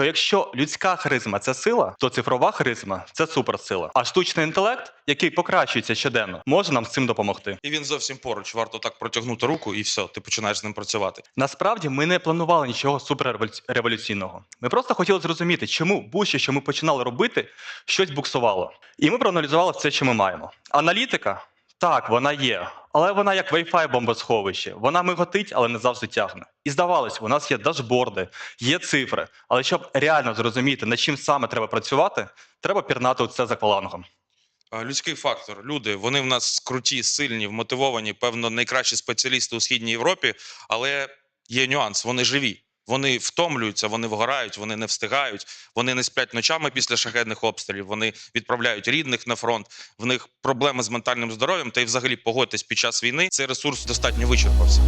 То якщо людська харизма це сила, то цифрова харизма це суперсила. А штучний інтелект, який покращується щоденно, може нам з цим допомогти. І він зовсім поруч. Варто так протягнути руку, і все, ти починаєш з ним працювати. Насправді ми не планували нічого суперреволюційного. Ми просто хотіли зрозуміти, чому будь-що, що ми починали робити, щось буксувало. І ми проаналізували все, що ми маємо. Аналітика. Так, вона є, але вона як Wi-Fi бомбосховище. Вона миготить, але не завжди тягне. І здавалось, у нас є дашборди, є цифри. Але щоб реально зрозуміти, над чим саме треба працювати, треба пірнати це за аквалангом. Людський фактор. Люди, вони в нас круті, сильні, вмотивовані, певно, найкращі спеціалісти у східній Європі, але є нюанс. Вони живі. Вони втомлюються, вони вгорають, вони не встигають, вони не сплять ночами після шахедних обстрілів, вони відправляють рідних на фронт. В них проблеми з ментальним здоров'ям. Та й взагалі погодьтесь під час війни. Цей ресурс достатньо вичерпався.